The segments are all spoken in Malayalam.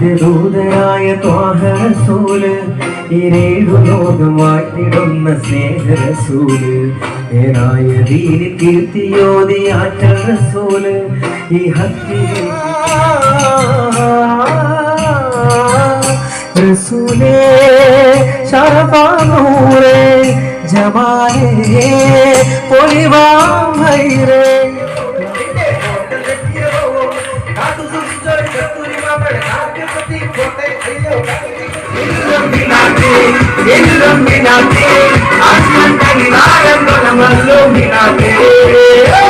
അല്ലാഹുവിന്റെ ദൂതനായ ത്വാഹറസൂൽ ഇരേഴു ലോകം വാഴ്ത്തിടുന്ന സ്നേഹരസൂൽ ഏനായ ദീനി കീർത്തിയോതി ആറ്റൽ റസൂൽ ഈ ഹത്തി റസൂലേ ശരഫാനൂരേ ജമാലേ പൊലിവാം Illuminati, Asmantanilaya, Kolamallum, Minati.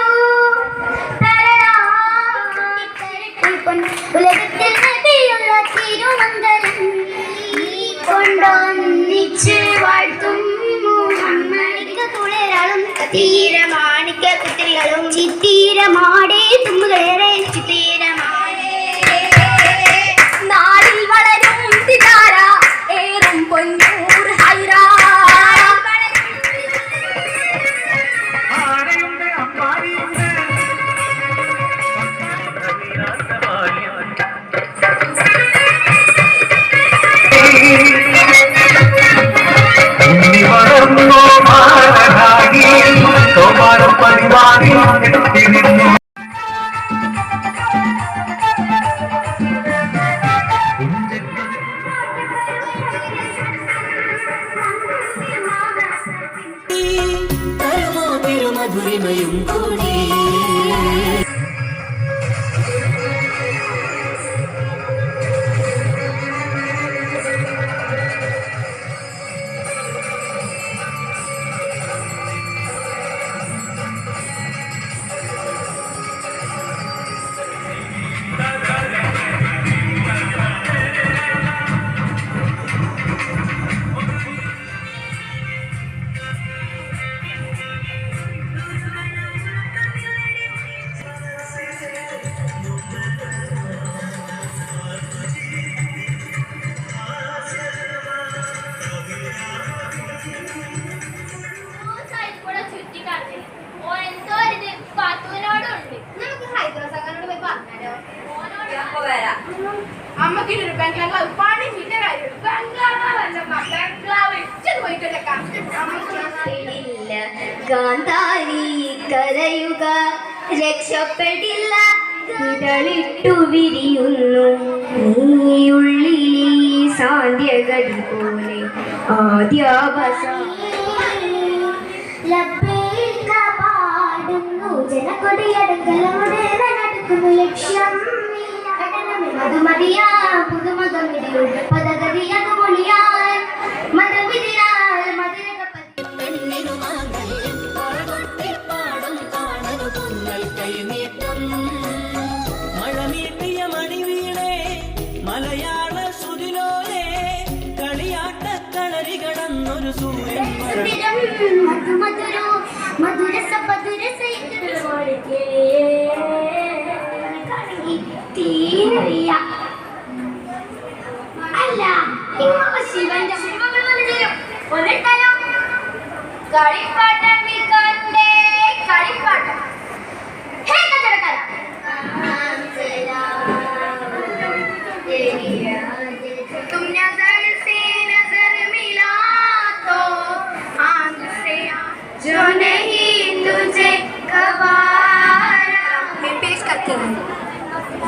തുളരാളും തീരമാണിക്ക കുത്തിരികളും. ചിത്തീരമാടേ തുമ്പുകളേറെ ചിത്തീരമാടേ உரிமையும் கூடி. അമ്മയ്ക്ക് ഒരു ബംഗ്ലാവ് പണി കാര്യം ബംഗ്ലാവ് ഇച്ചത് കാന്താരി കരയുക. രക്ഷപ്പെടില്ല. ഇതളിട്ടു വിരിയുന്നു. നീയുള്ളിലെ സാന്ധ്യഗതി പോലെ ആദ്യാവസ പാടുന്നു ജനക്കൊടിയടങ്കലമുടെ നടക്കുന്നു ലക്ഷ്യം. മധുമതിയാ പുതുമകമിടിയുടെ പദഗതിയത് മൊഴിയാൽ മതവിധിയാൽ മധുരകപ്പതി പെണ്ണിനു മാംഗല്യം പാടും കാണനു പൊന്നൽ കൈനീട്ടം മഴമീട്ടിയ മണിവീണേ മലയാള സുതിലോലേ കളിയാട്ട കളരി കടന്നൊരു സൂര്യൻ മറ- മധുമധുരോ മധുരസ മധുരസ തീരറിയ അല്ല ഇങ്ങ ശിവന്റെ ശിവങ്ങൾ വന്നിട്ടല്ലോ ഒന്നിട്ടാലോ കളിപ്പാട്ടം വിൽക്കണ്ടേ കളിപ്പാട്ടം ഹേ കച്ചവടക്കാര तुम नजर से नजर मिला तो आंख से जो नहीं तुझे गवारा मैं पेश करती हूँ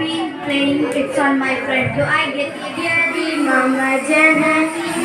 been playing tricks on my friend. Do I get idiot? Mama Janani.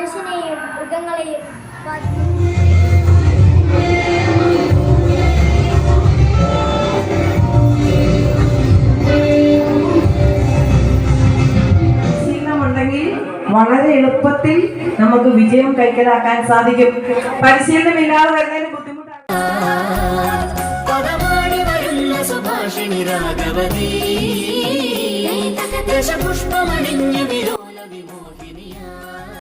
മനുഷ്യനെയും മൃഗങ്ങളെയും വളരെ എളുപ്പത്തിൽ നമുക്ക് വിജയം കൈക്കലാക്കാൻ സാധിക്കും. പരിശീലനമില്ലാതെ വരുന്നതിന് ബുദ്ധിമുട്ടാണ്. സുഭാഷിണി രാഘവതി. ദശപുഷ്പമണിഞ്ഞ